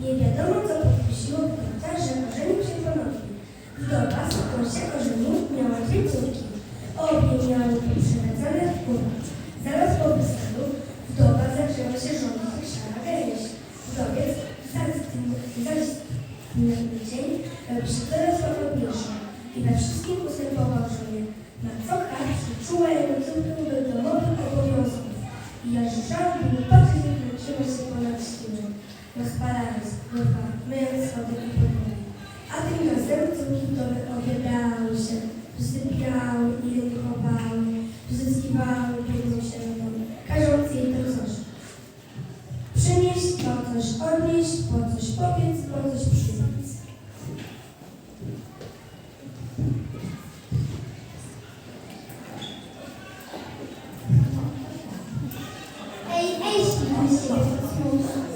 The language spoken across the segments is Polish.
Nie wiadomo, co podpuściło brata, że ożenił się ponownie. Wdowa z Porcia Korzeniu miała dwie córki. Obie miały poprzedzane w górę. drzewa, myjąc schody i podłogi. A tymczasem córki domy obiedały się, wysypiały i rynkowały, pozyskiwały pieniądze na domu, każąc jej to coś. Przynieść to coś, odnieść po coś, popiec po coś, przynieść. Ej, ej, śmiej się,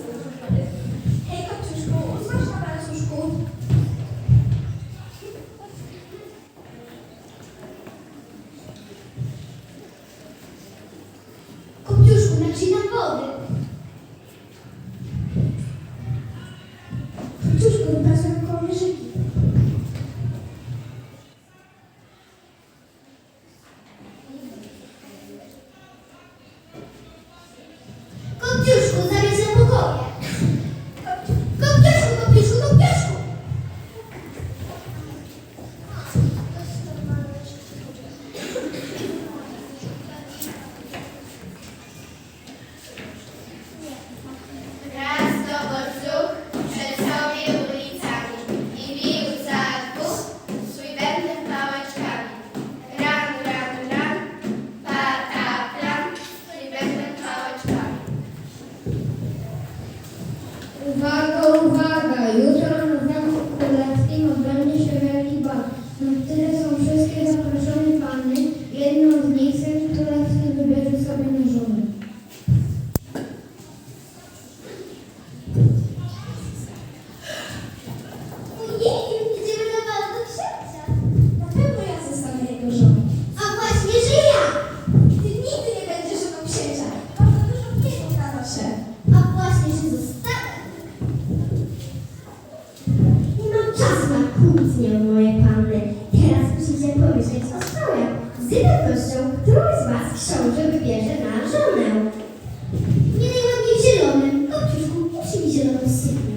assim.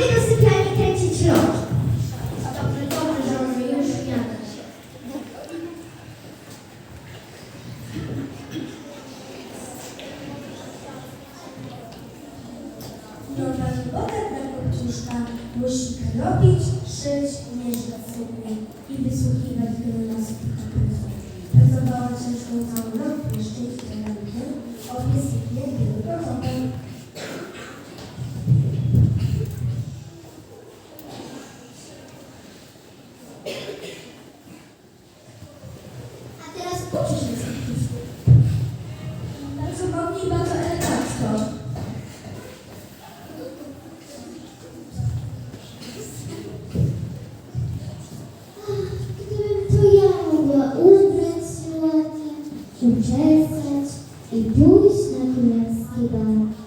vida se quer się and i pójść na królewski bal.